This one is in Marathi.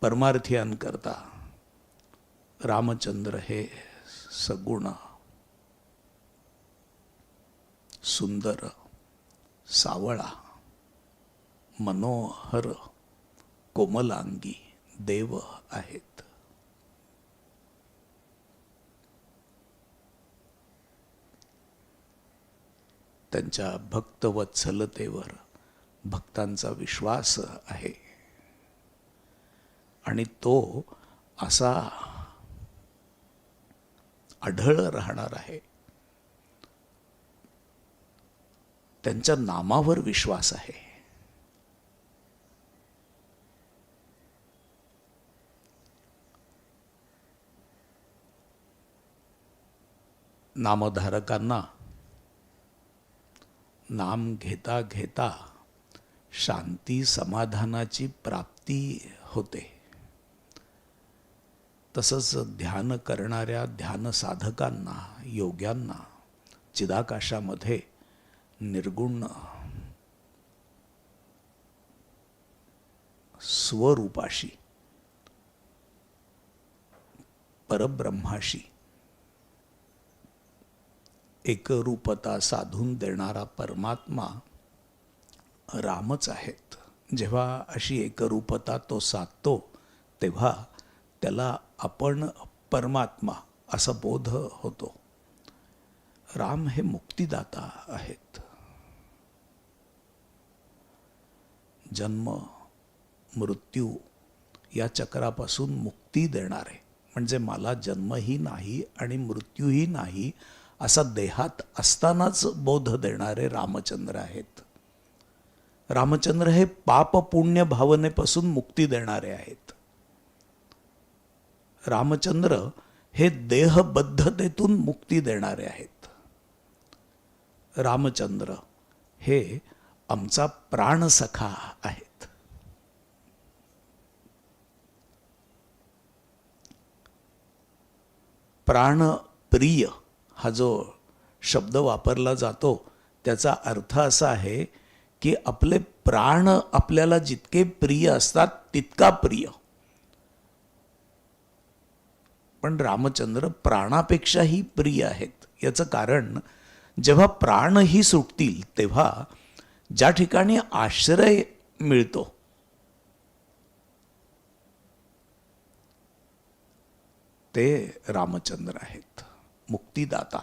परमार्थीयांकरता रामचंद्र हे सगुण सुंदर सावळा मनोहर कोमलांगी देव आहेत. त्यांच्या भक्तवत्सलतेवर भक्तांचा विश्वास आहे. आणि तो असा आढळ राहणार आहे. त्यांच्या नामावर विश्वास आहे. नामधारकांना नाम घेता घेता शांती समाधानाची प्राप्ती होते. तसंच ध्यान करणाऱ्या ध्यान साधकांना योग्यांना चिदाकाशामध्ये निर्गुण स्वरूपाशी परब्रह्माशी एकरूपता साधून देणारा परमात्मा रामच आहेत. जेव्हा अशी एकरूपता तो साधतो तेव्हा त्याला आपण परमात्मा असा बोध होतो. राम हे मुक्तिदाता आहेत. जन्म मृत्यू या चक्रापासून मुक्ती देणारे. म्हणजे मला जन्मही नाही आणि मृत्यूही नाही असा देहात असतानाच बोध देणारे रामचंद्र आहेत. रामचंद्र हे पाप पुण्य भावनेपासून मुक्ती देणारे आहेत. रामचंद्र हे देहबद्धतेतून मुक्ती देणारे आहेत. रामचंद्र हे आमचा प्राणसखा आहेत. प्राणप्रिय हा जो शब्द वापरला जातो त्याचा अर्थ असा आहे की आपले प्राण आपल्याला जितके प्रिय असतात तितका प्रिय. पण रामचंद्र प्राणापेक्षाही प्रिय आहेत. याचं कारण जेव्हा प्राणही सुटतील तेव्हा ज्या ठिकाणी आश्रय मिळतो ते रामचंद्र आहेत. मुक्तिदाता.